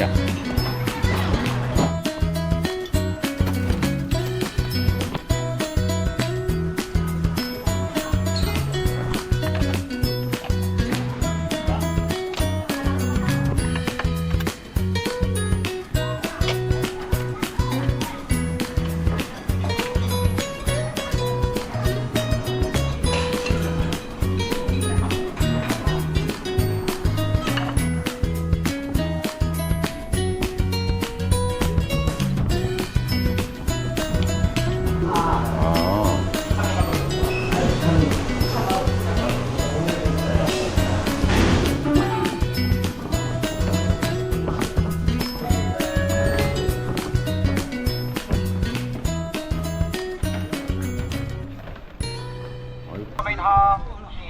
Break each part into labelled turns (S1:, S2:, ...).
S1: yeah.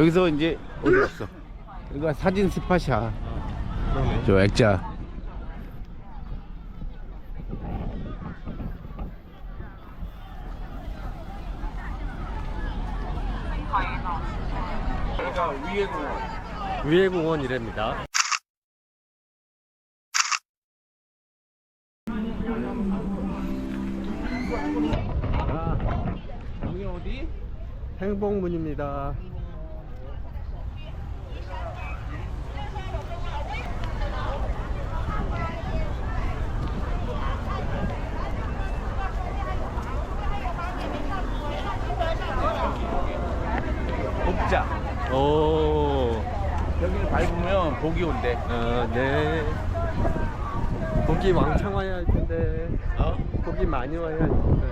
S2: 여기서 이제 어디 갔어? 여기가 사진 스팟이야. 저 액자.
S3: 위해공원이랍니다.
S2: 여기 어디?
S3: 행복문입니다.
S2: 복자.
S3: 오,
S2: 여기를 복이 온대.
S3: 아, 네. 고기 왕창 와야 할 텐데.
S2: 어?
S3: 고기 많이 와야 할 텐데.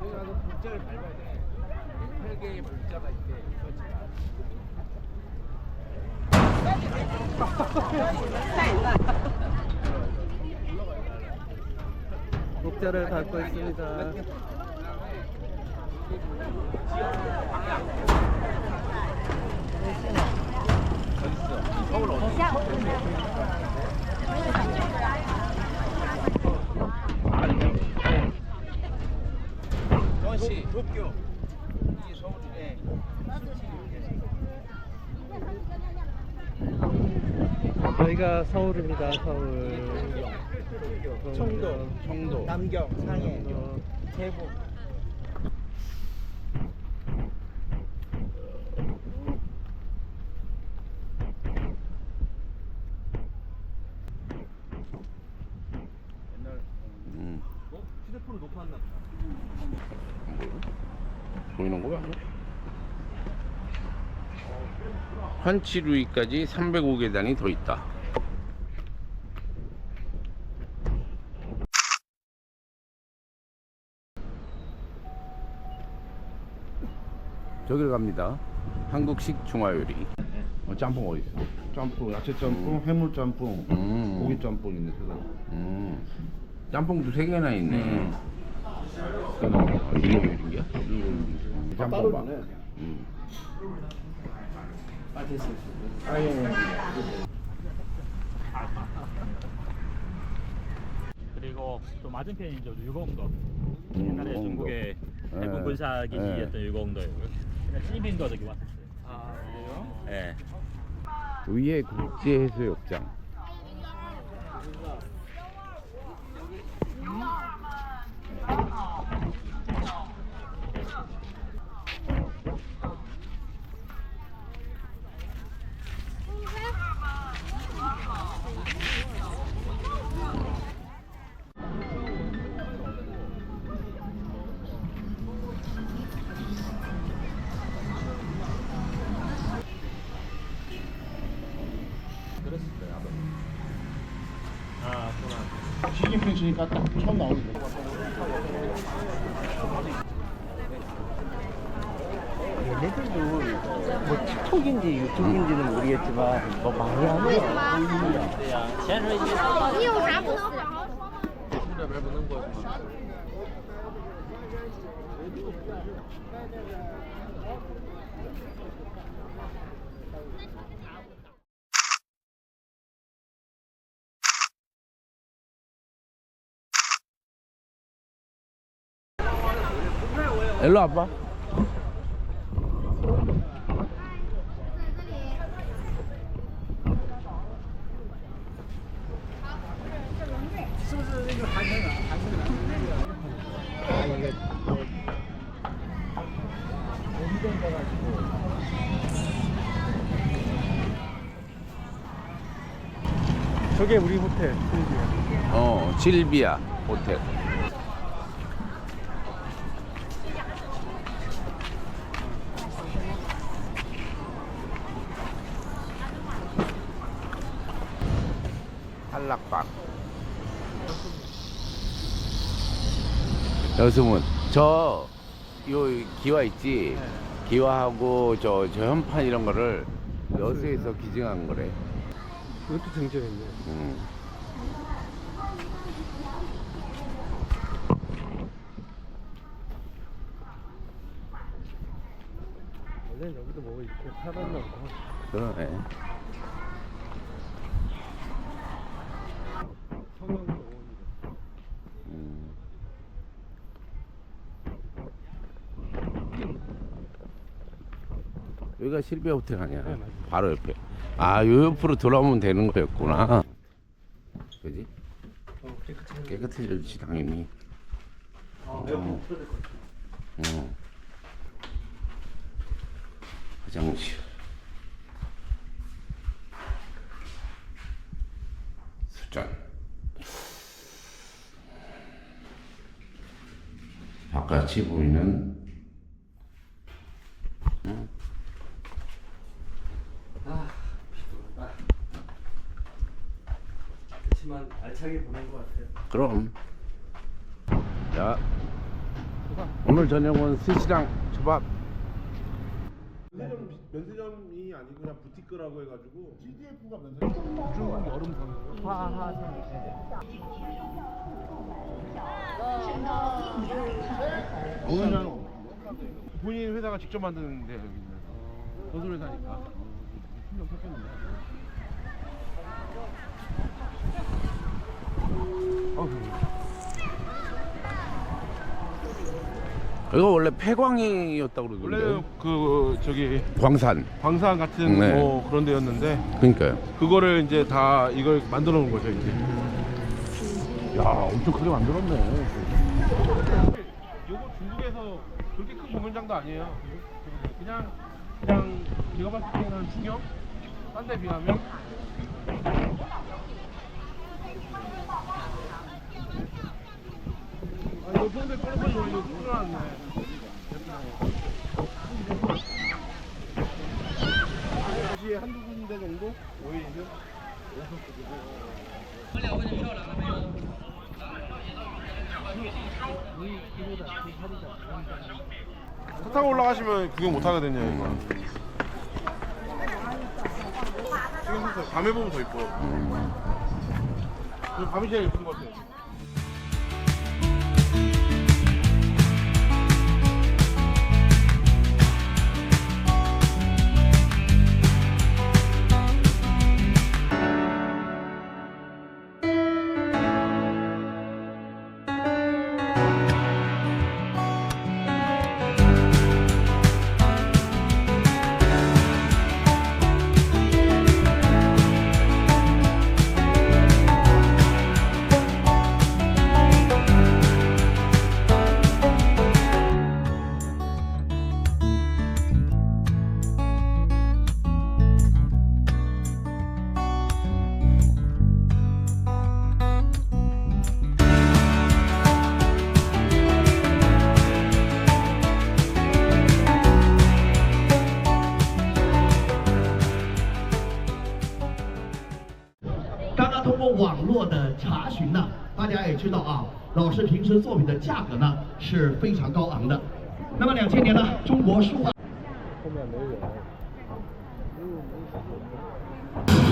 S2: 여기 가서 복자를 밟아야 돼. 8개의 복자가 있대.
S3: 목자를 밟고 있습니다.
S2: 도쿄. 이게 서울이네.
S3: 저희가 서울입니다, 서울.
S2: 청도. 청도.
S1: 남경, 상해,
S3: 어,
S1: 대구.
S2: 음. 보이는 거야? 환치루이까지 305계단이 더 있다. 저기를 갑니다. 한국식 중화요리. 어, 짬뽕 어디 있어?
S4: 짬뽕, 야채 짬뽕, 해물 짬뽕,
S2: 음.
S4: 고기 짬뽕 있네 세 가지.
S2: 음. 짬뽕도 세 개나 있네.
S4: 음.
S2: 어, 이거 왜 이런 게야? 짬뽕 봐.
S4: 다르네.
S2: 음.
S5: 그리고 또 맞은편이죠 유공도 옛날에
S2: 유공도.
S5: 중국의
S2: 예.
S5: 해군 군사 기지였던 유공도예요. 근데 찌빈도 저기 왔었어요. 아 그래요? 네.
S2: 위에 국제 해수욕장.
S5: 아
S4: 시진핑 씨니까 딱 처음 나오는 거.
S1: 얘네들도 뭐 틱톡인지 유튜브인지는 모르겠지만 뭐 많이 하네.
S6: 你有啥不能好好说吗？
S2: 일로 와봐.
S3: 저게 우리 호텔.
S2: 어, 실비아 호텔. 여기서 뭐, 저, 요 기와 있지? 기와하고 저, 저 현판 이런 거를 여수에서 기증한 거래.
S3: 이것도 등재했네.
S2: 음.
S3: 원래 여기도 뭐 이렇게 살았나 보다.
S2: 그러네.
S3: 성형 병원이래.
S2: 음. 여기가 실비아 호텔 아니야?
S3: 네.
S2: 바로 옆에. 아, 요 옆으로 돌아오면 되는 거였구나. 그지?
S3: 어.
S2: 깨끗해졌지, 당연히.
S3: 아, 틀어야 될것 같아.
S2: 어. 화장실. 수전. 바깥이 보이는
S3: 아, 피곤하다. 알차게 보낸 것 같아요.
S2: 그럼. 자, 오늘 저녁은 스시랑 초밥.
S4: 면세점 면세점이 아니고 그냥 부티크라고 해가지고 CDF가 면세점.
S3: 쭉 여름 상황.
S4: 오늘 그냥 본인 회사가 직접 만드는데 여기는 도술 회사니까. 신경 썼겠는데.
S2: 이거 원래 폐광이었다고 그러던데.
S4: 원래 그 저기
S2: 광산.
S4: 광산 같은
S2: 네.
S4: 뭐 그런 데였는데
S2: 그러니까요.
S4: 그거를 이제 다 이걸 만들어 놓은 거죠 이제.
S2: 야, 엄청 크게 만들었네.
S4: 요거 중국에서 그렇게 큰 공연장도 아니에요. 그냥 그냥 제가 봤을 때는 중형 딴 데 비하면 타고 올라가시면 구경 못 하거든요. 이거. 지금. 밤에 보면 더 이뻐. 그 밤이 제일 예쁜 것 같아요.
S7: “落的查询呢？大家也知道啊，老师平时作品的价格呢是非常高昂的。那么两千年呢，中国书画。
S2: 后面没有。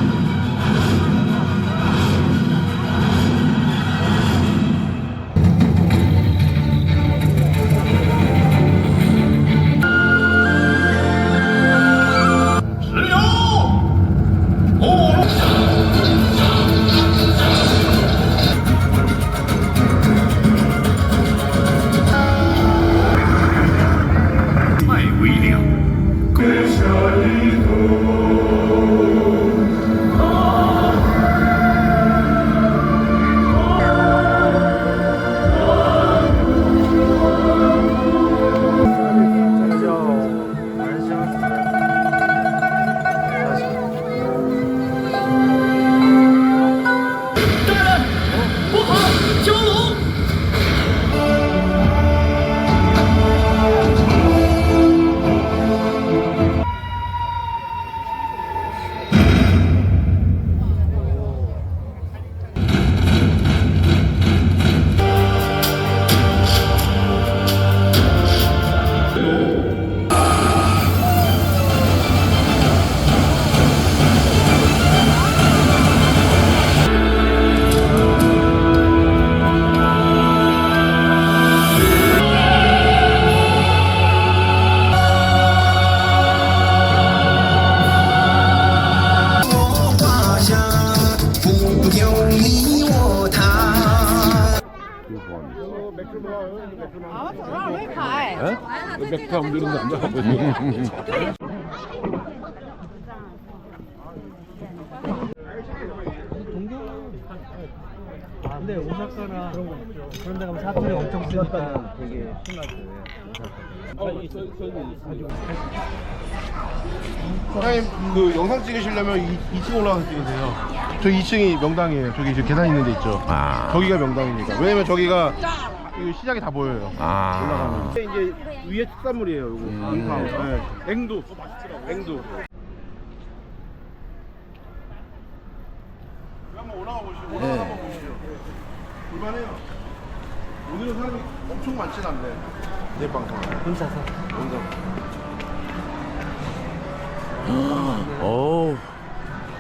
S3: 아, 근데 오사카나 그런 데 가면 사투리 엄청 쓰니까
S1: 되게 심하죠.
S4: 사장님 그 영상 찍으시려면 2, 층 올라가서 찍으세요. 저 2층이 명당이에요. 저기 지금 계단 있는 데 있죠.
S2: 아.
S4: 저기가 명당이니까. 왜냐면 저기가 이 시작이 다 보여요.
S2: 아.
S4: 이게 이제 위에 특산물이에요. 이거.
S2: 음.
S4: 네. 앵두. 앵두. 한번 올라가 보시죠. 올라가
S2: 네.
S4: 한번 보시죠. 볼만해요. 오늘은 사람이 엄청 많진 않네. 내 방송.
S3: 혼자서
S4: 혼자.
S2: 어우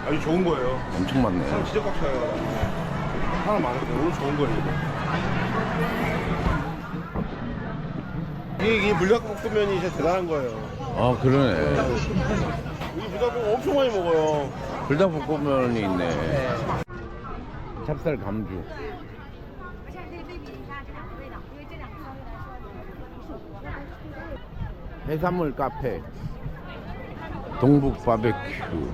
S4: 아주 좋은 거예요.
S2: 엄청 많네
S4: 사람 진짜 꽉 차요. 사람 많은데 오늘 좋은 거예요. 이게, 이게 불닭볶음면이 진짜 대단한 거예요.
S2: 아 그러네
S4: 우리 불닭볶음 엄청 많이 먹어요.
S2: 불닭볶음면이 있네 찹쌀 감주
S6: 我现在可以对比一下这两个味道，因为这两个相对来说有
S2: 해산물 카페 동북 바베큐